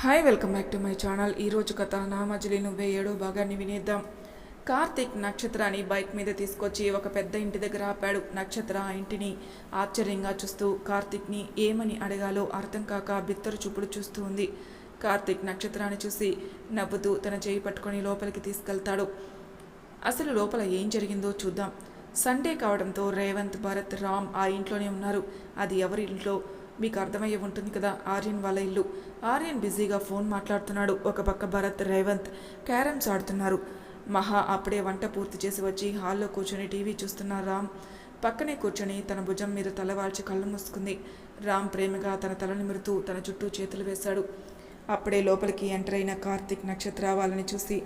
Hi welcome back to my channel ఈరోజు కథ నా నువ్వే ఏడో భాగాన్ని వినేద్దాం. కార్తీక్ నక్షత్రాన్ని బైక్ మీద తీసుకొచ్చి ఒక పెద్ద ఇంటి దగ్గర ఆపాడు. నక్షత్ర ఆ ఇంటిని ఆశ్చర్యంగా చూస్తూ కార్తీక్ని ఏమని అడగాలో అర్థం కాక బిత్తరు చూపుడు చూస్తూ ఉంది. కార్తీక్ నక్షత్రాన్ని చూసి నవ్వుతూ తన చేయి పట్టుకొని లోపలికి తీసుకెళ్తాడు. అసలు లోపల ఏం జరిగిందో చూద్దాం. సండే కావడంతో రేవంత్ భరత్ రామ్ ఆ ఇంట్లోనే ఉన్నారు. అది ఎవరి ఇంట్లో? మీకు అర్థమయ్యే ఉంటుంది కదా ఆర్యన్ వాళ్ళ ఇల్లు. ఆర్యన్ బిజీగా ఫోన్ మాట్లాడుతున్నాడు. ఒక పక్క భరత్ రేవంత్ క్యారమ్స్ ఆడుతున్నారు. మహా అప్పుడే వంట పూర్తి చేసి వచ్చి హాల్లో కూర్చొని టీవీ చూస్తున్న రామ్ పక్కనే కూర్చొని తన భుజం మీద తలవాల్చి కళ్ళు మూసుకుంది. రామ్ ప్రేమగా తన తల నిమురుతూ తన చుట్టూ చేతులు వేశాడు. అప్పుడే లోపలికి ఎంటర్ అయిన కార్తిక్ నక్షత్ర వాళ్ళని చూసి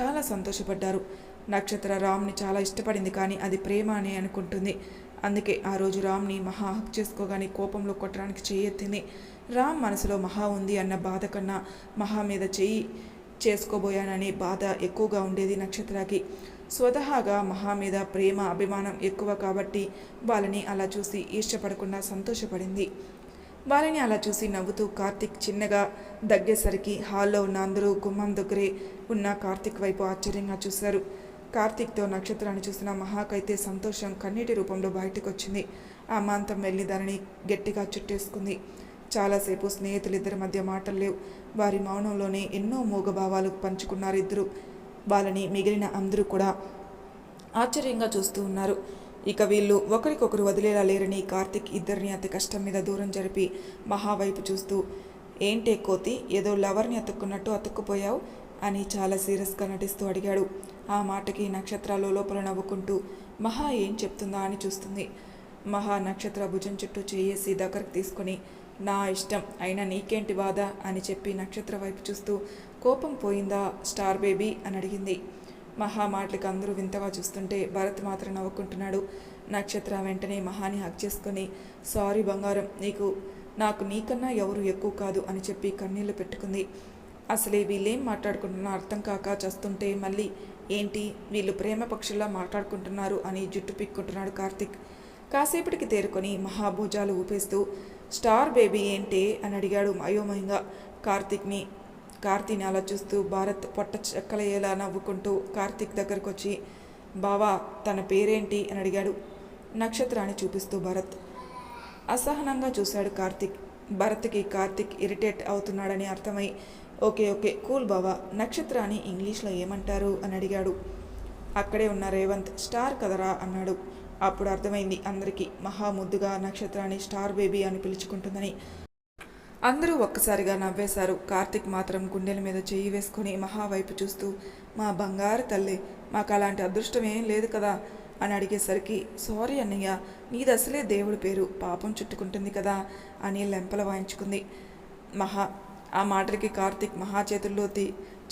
చాలా సంతోషపడ్డారు. నక్షత్ర రామ్ని చాలా ఇష్టపడింది కానీ అది ప్రేమ అని అనుకుంటుంది. అందుకే ఆ రోజు రామ్ని మహా హక్ చేసుకోగానే కోపంలో కొట్టడానికి చేయెత్తింది రామ్ మనసులో మహా ఉంది అన్న బాధ కన్నా మహా మీద చెయ్యి చేసుకోబోయాననే బాధ ఎక్కువగా ఉండేది నక్షత్రకి. స్వతహాగా మహా మీద ప్రేమ అభిమానం ఎక్కువ కాబట్టి వాళ్ళని అలా చూసి ఈర్ష్యపడకుండా సంతోషపడింది. వాళ్ళని అలా చూసి నవ్వుతూ కార్తిక్ చిన్నగా దగ్గేసరికి హాల్లో ఉన్న అందరూ గుమ్మం దగ్గరే ఉన్న కార్తిక్ వైపు ఆశ్చర్యంగా చూశారు. కార్తిక్తో నక్షత్రాన్ని చూసిన మహాకైతే సంతోషం కన్నీటి రూపంలో బయటకు వచ్చింది ఆ మాంతం వెళ్ళి దానిని గట్టిగా చుట్టేసుకుంది. చాలాసేపు స్నేహితులిద్దరి మధ్య మాటలు లేవు. వారి మౌనంలోనే ఎన్నో మూగభావాలు పంచుకున్నారు ఇద్దరు వాళ్ళని మిగిలిన అందరూ కూడా ఆశ్చర్యంగా చూస్తూ ఉన్నారు. ఇక వీళ్ళు ఒకరికొకరు వదిలేలా లేరని కార్తిక్ ఇద్దరిని అతి కష్టం మీద దూరం జరిపి మహావైపు చూస్తూ ఏంటే కోతి ఏదో లవర్ని అతుక్కున్నట్టు అతుక్కుపోయావు. అని చాలా సీరియస్గా నటిస్తూ అడిగాడు. ఆ మాటకి నక్షత్రాలు లోపల నవ్వుకుంటూ మహా ఏం చెప్తుందా? అని చూస్తుంది. మహా నక్షత్ర భుజం చుట్టూ చేయేసి దగ్గరకు తీసుకొని నా ఇష్టం అయినా నీకేంటి బాధ? అని చెప్పి నక్షత్ర వైపు చూస్తూ కోపం పోయిందా స్టార్ బేబీ? అని అడిగింది. మహా మాటలకు అందరూ వింతగా చూస్తుంటే భరత్ మాత్రం నవ్వుకుంటున్నాడు. నక్షత్ర వెంటనే మహాని హక్ చేసుకుని సారీ బంగారం నీకు నాకు నీకన్నా ఎవరు ఎక్కువ కాదు అని చెప్పి కన్నీళ్ళు పెట్టుకుంది. అసలే వీళ్ళేం మాట్లాడుకుంటున్నా అర్థం కాక చస్తుంటే మళ్ళీ ఏంటి? వీళ్ళు ప్రేమ పక్షుల్లా మాట్లాడుకుంటున్నారు అని జుట్టు పిక్కుంటున్నాడు కార్తిక్. కాసేపటికి తేరుకొని మహాభుజాలు ఊపేస్తూ స్టార్ బేబీ ఏంటి? అని అడిగాడు అయోమయంగా కార్తిక్ని. కార్తీని అలా చూస్తూ భారత్ పొట్ట చెక్కలయ్యేలా నవ్వుకుంటూ కార్తిక్ దగ్గరకు వచ్చి బావా తన పేరేంటి? అని అడిగాడు నక్షత్రాన్ని చూపిస్తూ భరత్. అసహనంగా చూశాడు కార్తిక్. భరత్కి కార్తిక్ ఇరిటేట్ అవుతున్నాడని అర్థమై ఓకే ఓకే. కూల్ బావా నక్షత్రాన్ని ఇంగ్లీష్లో ఏమంటారు? అని అడిగాడు. అక్కడే ఉన్న రేవంత్ స్టార్ కదరా? అన్నాడు. అప్పుడు అర్థమైంది అందరికీ. మహా ముద్దుగా నక్షత్రాన్ని స్టార్ బేబీ అని పిలుచుకుంటుందని. అందరూ ఒక్కసారిగా నవ్వేశారు. కార్తిక్ మాత్రం గుండెల మీద చెయ్యి వేసుకొని మహా వైపు చూస్తూ మా బంగారు తల్లి మాకు అలాంటి అదృష్టం ఏం లేదు కదా? అని అడిగేసరికి సారీ అన్నయ్య నీది అసలే దేవుడి పేరు. పాపం చుట్టుకుంటుంది కదా? అని లెంపల వాయించుకుంది. మహా ఆ మాటలకి కార్తిక్ మహా చేతుల్లో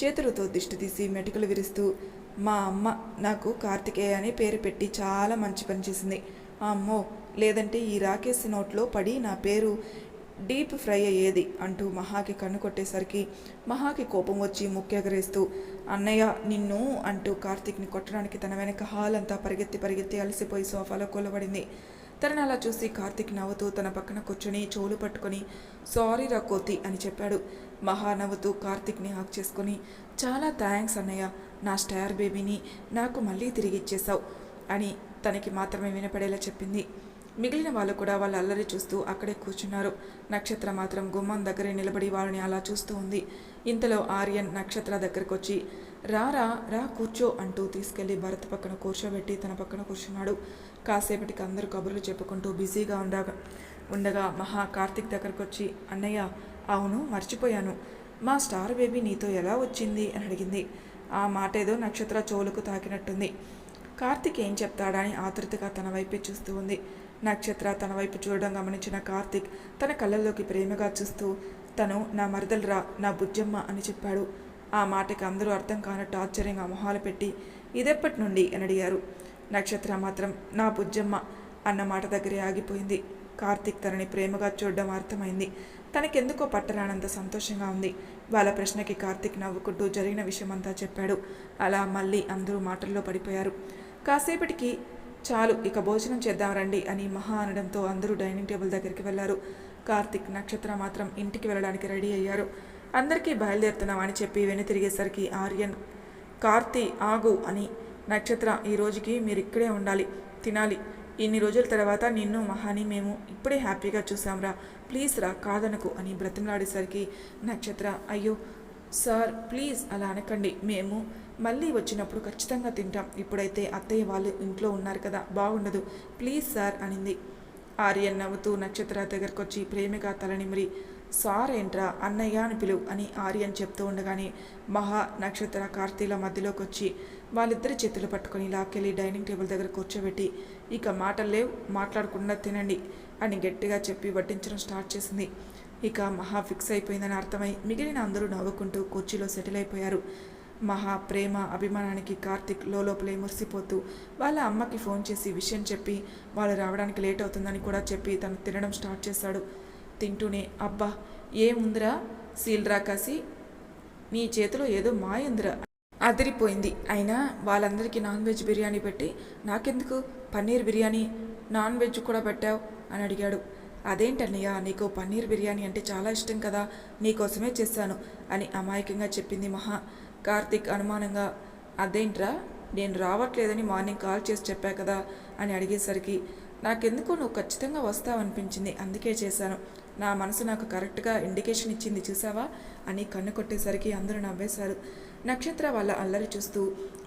చేతులతో దిష్టి తీసి మెటుకలు విరుస్తూ మా అమ్మ నాకు కార్తికేయ అని పేరు పెట్టి చాలా మంచి పని చేసింది. అమ్మో లేదంటే ఈ రాకేష్ నోట్లో పడి నా పేరు డీప్ ఫ్రై అయ్యేది అంటూ మహాకి కన్ను కొట్టేసరికి మహాకి కోపం వచ్చి ముక్కెగరేస్తూ అన్నయ్య నిన్ను అంటూ కార్తీక్ని కొట్టడానికి తన వెనక హాల్ అంతా పరిగెత్తి పరిగెత్తి అలసిపోయి సోఫాలో కొలబడింది. తనని అలా చూసి కార్తీక్ నవ్వుతూ తన పక్కన కూర్చొని చెవులు పట్టుకొని సారీ రా కోతి అని చెప్పాడు. మహా నవ్వుతూ కార్తీక్ని హాక్ చేసుకొని చాలా థ్యాంక్స్ అన్నయ్య నా స్టార్ బేబీని నాకు మళ్ళీ తిరిగి ఇచ్చేశావు అని తనకి మాత్రమే వినపడేలా చెప్పింది. మిగిలిన వాళ్ళు కూడా వాళ్ళ అల్లరి చూస్తూ అక్కడే కూర్చున్నారు. నక్షత్ర మాత్రం గుమ్మం దగ్గరే నిలబడి వాళ్ళని అలా చూస్తూ ఉంది. ఇంతలో ఆర్యన్ నక్షత్ర దగ్గరకు వచ్చి రా రా రా కూర్చో అంటూ తీసుకెళ్ళి భరత్ పక్కన కూర్చోబెట్టి తన పక్కన కూర్చున్నాడు. కాసేపటికి అందరూ కబుర్లు చెప్పుకుంటూ బిజీగా ఉండగా ఉండగా మహా కార్తిక్ దగ్గరకు వచ్చి అన్నయ్య అవును మర్చిపోయాను. మా స్టార్ బేబీ నీతో ఎలా వచ్చింది? అని అడిగింది. ఆ మాట ఏదో నక్షత్ర చోలుకు తాకినట్టుంది. కార్తిక్ ఏం చెప్తాడని ఆతృతగా తన వైపే చూస్తూ ఉంది. నక్షత్ర తన వైపు చూడడం గమనించిన కార్తిక్ తన కళ్ళల్లోకి ప్రేమగా చూస్తూ తను నా మరదలరా నా బుజ్జమ్మ అని చెప్పాడు. ఆ మాటకి అందరూ అర్థం కానట్టు ఆశ్చర్యంగా మొహాలు పెట్టి ఇదెప్పటి నుండి అని అడిగారు. నక్షత్ర మాత్రం నా బుజ్జమ్మ అన్న మాట దగ్గరే ఆగిపోయింది. కార్తిక్ తనని ప్రేమగా చూడడం అర్థమైంది. తనకెందుకో పట్టరానంత సంతోషంగా ఉంది. వాళ్ళ ప్రశ్నకి కార్తిక్ నవ్వుకుంటూ జరిగిన విషయమంతా చెప్పాడు. అలా మళ్ళీ అందరూ మాటల్లో పడిపోయారు. కాసేపటికి చాలు ఇక భోజనం చేద్దాం రండి అని మహా అనడంతో అందరూ డైనింగ్ టేబుల్ దగ్గరికి వెళ్ళారు కార్తిక్ నక్షత్ర మాత్రం ఇంటికి వెళ్ళడానికి రెడీ అయ్యారు. అందరికీ బయలుదేరుతున్నామని చెప్పి వెనుతిరిగేసరికి ఆర్యన్ కార్తీ ఆగు అని నక్షత్ర ఈ రోజుకి మీరు ఇక్కడే ఉండాలి తినాలి. ఇన్ని రోజుల తర్వాత నిన్ను మహాని మేము ఇప్పుడే హ్యాపీగా చూసాంరా ప్లీజ్ రా కాదనకు అని బ్రతిమలాడేసరికి నక్షత్ర అయ్యో సార్ ప్లీజ్ అలా అనకండి. మేము మళ్ళీ వచ్చినప్పుడు ఖచ్చితంగా తింటాం. ఇప్పుడైతే అత్తయ్య వాళ్ళు ఇంట్లో ఉన్నారు కదా బాగుండదు. ప్లీజ్ సార్ అనింది. ఆర్యన్ నవ్వుతూ నక్షత్ర దగ్గరకొచ్చి ప్రేమగా తలనిమిరి సార్ ఏంట్రా అన్నయ్య అని పిలువు అని ఆర్యన్ చెప్తూ ఉండగానే మహా నక్షత్ర కార్తీల మధ్యలోకి వచ్చి వాళ్ళిద్దరి చేతులు పట్టుకొని లాక్కెళ్ళి డైనింగ్ టేబుల్ దగ్గర కూర్చోబెట్టి ఇక మాటలు లేవు మాట్లాడకుండా తినండి అని గట్టిగా చెప్పి వడ్డించడం స్టార్ట్ చేసింది. ఇక మహా ఫిక్స్ అయిపోయిందని అర్థమై మిగిలిన అందరూ నవ్వుకుంటూ కుర్చీలో సెటిల్ అయిపోయారు. మహా ప్రేమ అభిమానానికి కార్తిక్ లోపలే మురిసిపోతూ వాళ్ళ అమ్మకి ఫోన్ చేసి విషయం చెప్పి వాళ్ళు రావడానికి లేట్ అవుతుందని కూడా చెప్పి తను తినడం స్టార్ట్ చేశాడు. తింటూనే అబ్బా ఏముందిరా? సీల్రా కాసి నీ చేతిలో ఏదో మాయందిరా అదిరిపోయింది. అయినా వాళ్ళందరికీ నాన్ వెజ్ బిర్యానీ పెట్టి నాకెందుకు? పన్నీర్ బిర్యానీ నాన్ వెజ్ కూడా పెట్టావు? అని అడిగాడు. అదేంటన్నయ్య నీకు పన్నీర్ బిర్యానీ అంటే చాలా ఇష్టం కదా నీకోసమే చేశాను అని అమాయకంగా చెప్పింది మహా. కార్తిక్ అనుమానంగా అదేంట్రా నేను రావట్లేదని మార్నింగ్ కాల్ చేసి చెప్పా కదా అని అడిగేసరికి నాకెందుకు నువ్వు ఖచ్చితంగా వస్తావనిపించింది అందుకే చేశాను. నా మనసు నాకు కరెక్ట్గా ఇండికేషన్ ఇచ్చింది చూసావా? అని కన్ను కొట్టేసరికి అందరూ నవ్వేశారు. నక్షత్ర వాళ్ళ అల్లరి చూస్తూ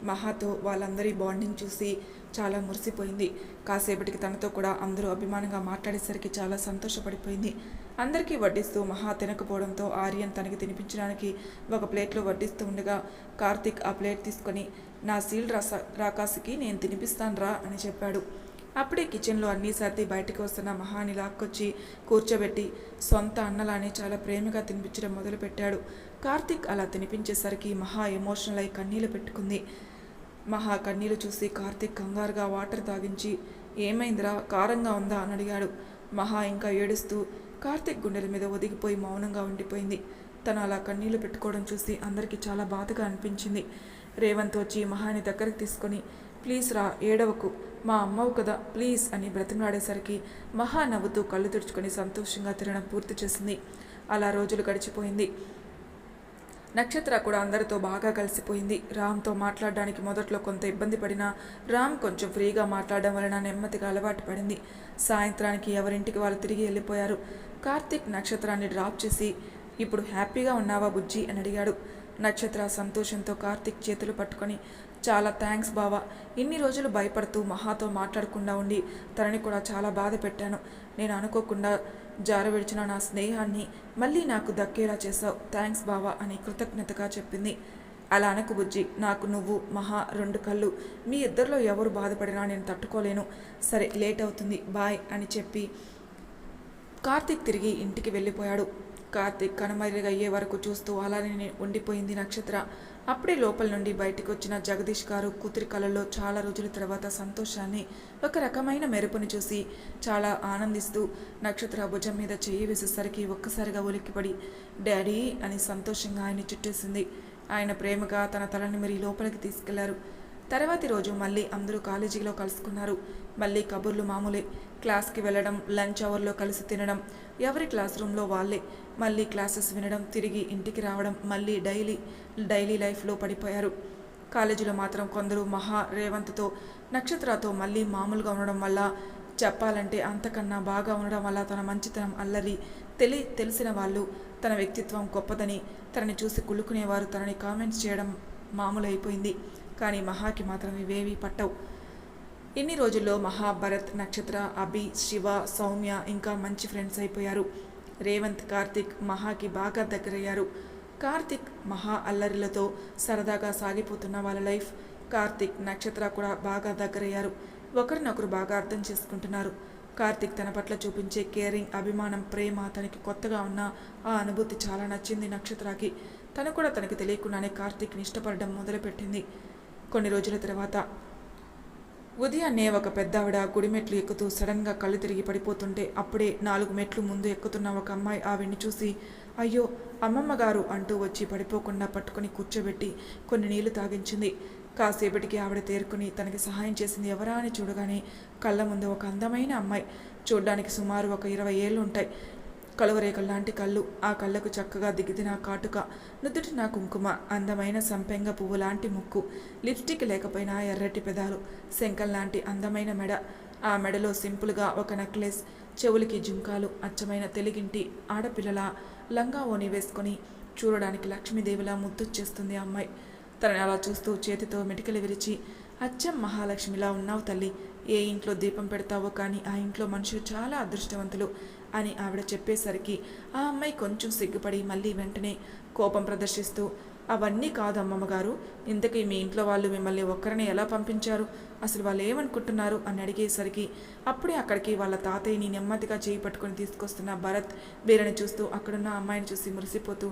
మహాతో వాళ్ళందరి బాండింగ్ చూసి చాలా మురిసిపోయింది. కాసేపటికి తనతో కూడా అందరూ అభిమానంగా మాట్లాడేసరికి చాలా సంతోషపడిపోయింది. అందరికీ వడ్డిస్తూ మహా తినకపోవడంతో ఆర్యన్ తనకి తినిపించడానికి ఒక ప్లేట్లో వడ్డిస్తూ ఉండగా కార్తిక్ ఆ ప్లేట్ తీసుకొని నా సీల్ రాసా రాకాసికి నేను తినిపిస్తాను రా అని చెప్పాడు. అప్పుడే కిచెన్లో అన్నీ సర్ది బయటకు వస్తున్న మహాని లాక్కొచ్చి కూర్చోబెట్టి సొంత అన్నలానే చాలా ప్రేమగా తినిపించడం మొదలుపెట్టాడు. కార్తిక్ అలా తినిపించేసరికి మహా ఎమోషనల్ అయి కన్నీళ్ళు పెట్టుకుంది. మహా కన్నీళ్ళు చూసి కార్తిక్ కంగారుగా వాటర్ తాగించి ఏమైందిరా? కారంగా ఉందా? అని అడిగాడు. మహా ఇంకా ఏడుస్తూ కార్తిక్ గుండెల మీద ఒదిగిపోయి మౌనంగా ఉండిపోయింది. తను అలా కన్నీళ్ళు పెట్టుకోవడం చూసి అందరికీ చాలా బాధగా అనిపించింది. రేవంత్ వచ్చి మహాని దగ్గరికి తీసుకొని ప్లీజ్ రా ఏడవకు. మా అమ్మవు కదా ప్లీజ్ అని బ్రతిమలాడేసరికి మహా నవ్వుతూ కళ్ళు తుడుచుకొని సంతోషంగా తినడం పూర్తి చేసింది. అలా రోజులు గడిచిపోయింది. నక్షత్ర కూడా అందరితో బాగా కలిసిపోయింది. రామ్తో మాట్లాడడానికి మొదట్లో కొంత ఇబ్బంది పడినా రామ్ కొంచెం ఫ్రీగా మాట్లాడడం వలన నెమ్మదిగా అలవాటు పడింది. సాయంత్రానికి ఎవరింటికి వాళ్ళు తిరిగి వెళ్ళిపోయారు. కార్తీక్ నక్షత్రాన్ని డ్రాప్ చేసి ఇప్పుడు హ్యాపీగా ఉన్నావా బుజ్జి? అని అడిగాడు. నక్షత్ర సంతోషంతో కార్తీక్ చేతులు పట్టుకొని చాలా థ్యాంక్స్ బావా. ఇన్ని రోజులు భయపడుతూ మహాతో మాట్లాడకుండా ఉండి తనని కూడా చాలా బాధ పెట్టాను. నేను అనుకోకుండా జార విడిచిన నా స్నేహాన్ని మళ్ళీ నాకు దక్కేలా చేశావు. థ్యాంక్స్ బావా అని కృతజ్ఞతగా చెప్పింది. అలా అనకు బుజ్జి నాకు నువ్వు మహా రెండు కళ్ళు. మీ ఇద్దరిలో ఎవరు బాధపడినా నేను తట్టుకోలేను. సరే లేట్ అవుతుంది బాయ్ అని చెప్పి కార్తీక్ తిరిగి ఇంటికి వెళ్ళిపోయాడు. కార్తీక్ కనుమరుగయ్యే వరకు చూస్తూ అలానే ఉండిపోయింది నక్షత్ర. అప్పుడే లోపల నుండి బయటకు వచ్చిన జగదీష్ గారు కూతురి కళలో చాలా రోజుల తర్వాత సంతోషాన్ని ఒక రకమైన మెరుపుని చూసి చాలా ఆనందిస్తూ నక్షత్ర భుజం మీద చేయి వేసేసరికి ఒక్కసారిగా ఉలిక్కిపడి డాడీ అని సంతోషంగా ఆయన చుట్టేసింది. ఆయన ప్రేమగా తన తలని మరి లోపలికి తీసుకెళ్ళారు. తర్వాతి రోజు మళ్ళీ అందరూ కాలేజీలో కలుసుకున్నారు. మళ్ళీ కబుర్లు మామూలే. క్లాస్కి వెళ్ళడం లంచ్ అవర్లో కలిసి తినడం ఎవరి క్లాస్ రూమ్లో వాళ్ళే. మళ్ళీ క్లాసెస్ వినడం తిరిగి ఇంటికి రావడం మళ్ళీ డైలీ డైలీ లైఫ్లో పడిపోయారు. కాలేజీలో మాత్రం కొందరు మహా రేవంత్తో నక్షత్రతో మళ్ళీ మామూలుగా ఉండడం వల్ల చెప్పాలంటే అంతకన్నా బాగా ఉండడం వల్ల తన మంచితనం అల్లరి తెలి తెలిసిన వాళ్ళు తన వ్యక్తిత్వం గొప్పదని తనని చూసి కుళ్ళుకునేవారు తనని కామెంట్స్ చేయడం మామూలు అయిపోయింది కానీ మహాకి మాత్రం ఇవేవీ పట్టవు. ఇన్ని రోజుల్లో మహాభరత్ నక్షత్ర అభి శివ సౌమ్య ఇంకా మంచి ఫ్రెండ్స్ అయిపోయారు. రేవంత్ కార్తిక్ మహాకి బాగా దగ్గరయ్యారు. కార్తిక్ మహా అల్లరిలతో సరదాగా సాగిపోతున్న వాళ్ళ లైఫ్ కార్తిక్ నక్షత్ర కూడా బాగా దగ్గరయ్యారు. ఒకరినొకరు బాగా అర్థం చేసుకుంటున్నారు. కార్తిక్ తన పట్ల చూపించే కేరింగ్ అభిమానం ప్రేమ తనకి కొత్తగా ఉన్న ఆ అనుభూతి చాలా నచ్చింది నక్షత్రకి. తను కూడా తనకి తెలియకుండానే కార్తిక్ని ఇష్టపడడం మొదలుపెట్టింది. కొన్ని రోజుల తర్వాత ఉదయాన్నే ఒక పెద్దావిడ గుడి మెట్లు ఎక్కుతూ సడన్గా కళ్ళు తిరిగి పడిపోతుంటే అప్పుడే నాలుగు మెట్లు ముందు ఎక్కుతున్న ఒక అమ్మాయి ఆవిడ్ని చూసి అయ్యో అమ్మమ్మ గారు అంటూ వచ్చి పడిపోకుండా పట్టుకొని కూర్చోబెట్టి కొన్ని నీళ్ళు తాగించింది. కాసేపటికి ఆవిడ తేరుకుని తనకి సహాయం చేసింది ఎవరా అని చూడగానే కళ్ళ ముందు ఒక అందమైన అమ్మాయి. చూడ్డానికి సుమారు ఒక ఇరవై ఏళ్ళు ఉంటాయి. కలువరేకల లాంటి కళ్ళు. ఆ కళ్ళకు చక్కగా దిగిదిన కాటుక. నుదుటిన కుంకుమ. అందమైన సంపెంగ పువ్వు లాంటి ముక్కు. లిప్స్టిక్ లేకపోయినా ఎర్రటి పెదాలు. శంకల్ లాంటి అందమైన మెడ. ఆ మెడలో సింపుల్గా ఒక నెక్లెస్. చెవులకి జుంకాలు. అచ్చమైన తెలుగింటి. ఆడపిల్లల లంగా ఓని వేసుకొని చూడడానికి లక్ష్మీదేవిలా ముద్దొచ్చేస్తుంది ఆ అమ్మాయి. తనని అలా చూస్తూ చేతితో మెటికలు విరిచి అచ్చం మహాలక్ష్మిలా ఉన్నావు తల్లి. ఏ ఇంట్లో దీపం పెడతావో కానీ ఆ ఇంట్లో మనుషులు చాలా అదృష్టవంతులు అని ఆవిడ చెప్పేసరికి ఆ అమ్మాయి కొంచెం సిగ్గుపడి మళ్ళీ వెంటనే కోపం ప్రదర్శిస్తూ అవన్నీ కాదు అమ్మమ్మగారు ఇంతకీ మీ ఇంట్లో వాళ్ళు మిమ్మల్ని ఒక్కరిని ఎలా పంపించారు? అసలు వాళ్ళు ఏమనుకుంటున్నారు అని అడిగేసరికి అప్పుడే అక్కడికి వాళ్ళ తాతయ్యని నెమ్మదిగా చేయి పట్టుకొని తీసుకొస్తున్న భరత్ వీరని చూస్తూ అక్కడున్న అమ్మాయిని చూసి మురిసిపోతూ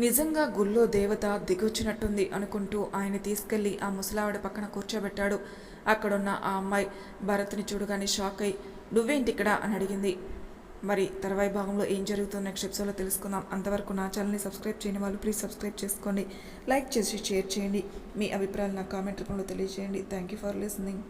నిజంగా గుళ్ళో దేవత దిగొచ్చినట్టుంది అనుకుంటూ ఆయన తీసుకెళ్ళి ఆ ముసలావిడ పక్కన కూర్చోబెట్టాడు. అక్కడున్న ఆ అమ్మాయి భరత్ని చూడగానే షాక్ అయి నువ్వేంటి ఇక్కడ? అని అడిగింది. మరి తర్వాయి భాగంలో ఏం జరుగుతుందో నెక్స్ట్ ఎపిసోడ్లో తెలుసుకుందాం. అంతవరకు నా ఛానల్ని సబ్స్క్రైబ్ చేయని వాళ్ళు ప్లీజ్ సబ్స్క్రైబ్ చేసుకోండి. లైక్ చేసి షేర్ చేయండి. మీ అభిప్రాయాలు నా కామెంట్ రూపంలో తెలియజేయండి. Thank you for listening